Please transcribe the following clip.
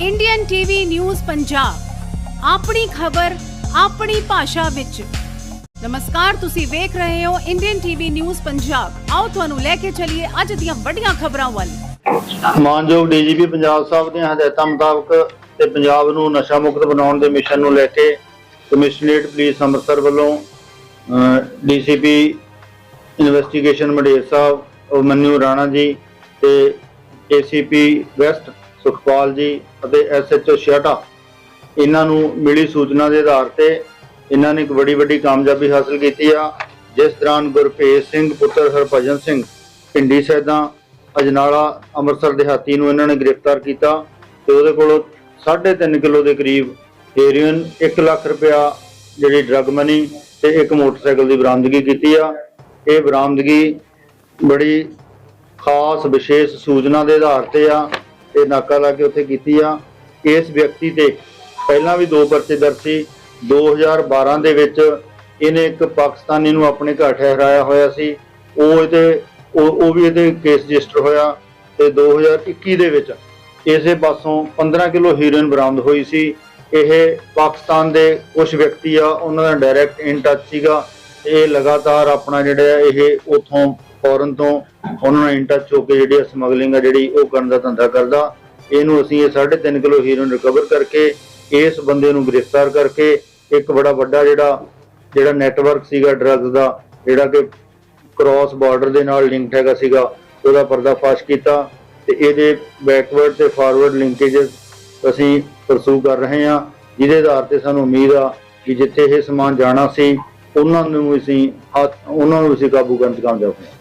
Indian TV news Punjab ਆਪਣੀ ਖਬਰ, ਆਪਣੀ ਭਾਸ਼ਾ ਵਿੱਚ। ਨਮਸਕਾਰ, ਤੁਸੀਂ ਵੇਖ ਰਹੇ ਹੋ ਇੰਡੀਅਨ ਟੀਵੀ ਨਿਊਜ਼ ਪੰਜਾਬ ਆਓ ਤੁਹਾਨੂੰ ਲੈ ਕੇ ਚੱਲੀਏ ਅੱਜ ਦੀਆਂ ਵੱਡੀਆਂ ਖਬਰਾਂ ਵੱਲ। ਮਾਨਯੋਗ ਡੀਜੀਪੀ ਪੰਜਾਬ ਸਾਹਿਬ ਦੀਆਂ ਹਦਾਇਤਾਂ ਮੁਤਾਬਕ ਤੇ ਪੰਜਾਬ ਨੂੰ ਨਸ਼ਾ ਮੁਕਤ ਬਣਾਉਣ ਦੇ ਮਿਸ਼ਨ ਨੂੰ ਲੈ ਕੇ ਕਮਿਸ਼ਨਰੇਟ ਪੁਲਿਸ ਅੰਮ੍ਰਿਤਸਰ ਵੱਲੋਂ ਡੀਸੀਪੀ ਇਨਵੈਸਟੀਗੇਸ਼ਨ ਮੰਡੇਰ ਸਾਹਿਬ ਅਭਿਮਨਿਊ ਰਾਣਾ ਜੀ ਤੇ ਏਸੀਪੀ ਵੈਸਟ ਸੁਖਪਾਲ ਜੀ ਅਤੇ ਐਸਐਚਓ ਛਿਆਟਾ ਇਹਨਾਂ ਨੂੰ ਮਿਲੀ ਸੂਚਨਾ ਦੇ ਆਧਾਰ ਤੇ ਇਹਨਾਂ ਨੇ ਇੱਕ ਬੜੀ ਵੱਡੀ ਕਾਮਯਾਬੀ ਹਾਸਲ ਕੀਤੀ ਆ, ਜਿਸ ਦੌਰਾਨ ਗੁਰਭੇਜ ਸਿੰਘ, ਪੁੱਤਰ ਹਰਭਜਨ ਸਿੰਘ, ਪਿੰਡੀ ਸੈਦਾ, ਅਜਨਾਲਾ, ਅੰਮ੍ਰਿਤਸਰ ਦਿਹਾਤੀ ਨੂੰ ਇਹਨਾਂ ਨੇ ਗ੍ਰਿਫਤਾਰ ਕੀਤਾ ਤੇ ਉਹਦੇ ਕੋਲੋਂ 3.5 ਕਿਲੋ ਦੇ ਕਰੀਬ ਹੈਰੋਇਨ 1 ਲੱਖ ਰੁਪਇਆ ਜਿਹੜੀ ਡਰੱਗ ਮਨੀ ਤੇ ਇੱਕ ਮੋਟਰਸਾਈਕਲ ਦੀ ਬਰਾਮਦਗੀ ਕੀਤੀ ਆ। ਇਹ ਬਰਾਮਦਗੀ ਬੜੀ ਖਾਸ, ਵਿਸ਼ੇਸ਼ ਸੂਚਨਾ ਦੇ ਆਧਾਰ ਤੇ ਆ। ਤੇ ਨਾਕਾ ਲਾ ਕੇ ਉੱਥੇ ਕੀਤੀ ਆ। ਇਸ ਵਿਅਕਤੀ ਤੇ ਪਹਿਲਾਂ ਵੀ ਦੋ ਪਰਚੇ ਦਰਜ ਸੀ। 2012 ਦੇ ਵਿੱਚ ਇਹਨੇ ਇੱਕ ਪਾਕਿਸਤਾਨੀ ਨੂੰ ਆਪਣੇ ਘਰ ਠਹਿਰਾਇਆ ਹੋਇਆ ਸੀ। ਉਹ ਇਹਦੇ, ਉਹ ਉਹ ਵੀ ਇਹਦੇ ਕੇਸ ਰਜਿਸਟਰ ਹੋਇਆ। ਤੇ 2021 ਦੇ ਵਿੱਚ ਇਸੇ ਪਾਸੋਂ 15 ਕਿਲੋ ਹੀਰੋਇਨ ਬਰਾਮਦ ਹੋਈ ਸੀ। ਇਹ ਪਾਕਿਸਤਾਨ ਦੇ ਕੁਝ ਵਿਅਕਤੀ ਆ, ਉਹਨਾਂ ਦਾ ਡਾਇਰੈਕਟ ਇਨ ਟੱਚ ਸੀਗਾ। ਇਹ ਲਗਾਤਾਰ ਆਪਣਾ ਜਿਹੜਾ ਹੈ ਇਹ ਉਥੋਂ ਫੌਰਨ ਤੋਂ ਉਹਨਾਂ ਨਾਲ ਇਨ ਹੋ ਕੇ ਜਿਹੜੀ ਸਮਗਲਿੰਗ ਆ ਜਿਹੜੀ ਉਹ ਕਰਨ ਦਾ ਧੰਦਾ ਕਰਦਾ। ਇਹਨੂੰ ਅਸੀਂ ਇਹ 3.5 ਕਿਲੋ ਹੀਰੋਇਨ ਰਿਕਵਰ ਕਰਕੇ, ਇਸ ਬੰਦੇ ਨੂੰ ਗ੍ਰਿਫਤਾਰ ਕਰਕੇ, ਇੱਕ ਬੜਾ ਵੱਡਾ ਜਿਹੜਾ ਜਿਹੜਾ ਨੈਟਵਰਕ ਸੀਗਾ ਡਰੱਗਸ ਦਾ, ਜਿਹੜਾ ਕਿ ਕ੍ਰਾਸ ਬਾਰਡਰ ਦੇ ਨਾਲ ਲਿੰਕਡ ਹੈਗਾ ਸੀਗਾ, ਉਹਦਾ ਪਰਦਾਫਾਸ਼ ਕੀਤਾ ਤੇ ਇਹਦੇ ਬੈਕਵਰਡ ਤੇ ਫਾਰਵਰਡ ਲਿੰਕੇजेस ਅਸੀਂ ਪਰਸੂ ਕਰ ਰਹੇ ਹਾਂ। ਜਿਹਦੇ ਆਧਾਰ ਤੇ ਸਾਨੂੰ ਉਮੀਦ ਆ ਕਿ ਜਿੱਥੇ ਇਹ ਸਮਾਨ ਜਾਣਾ ਸੀ, ਉਹਨਾਂ ਨੂੰ ਅਸੀਂ ਹੱਥ- ਉਹਨਾਂ ਨੂੰ ਅਸੀਂ ਕਾਬੂ ਕਰਨ ਚ ਕਾਮਯਾਬ ਹੋਏ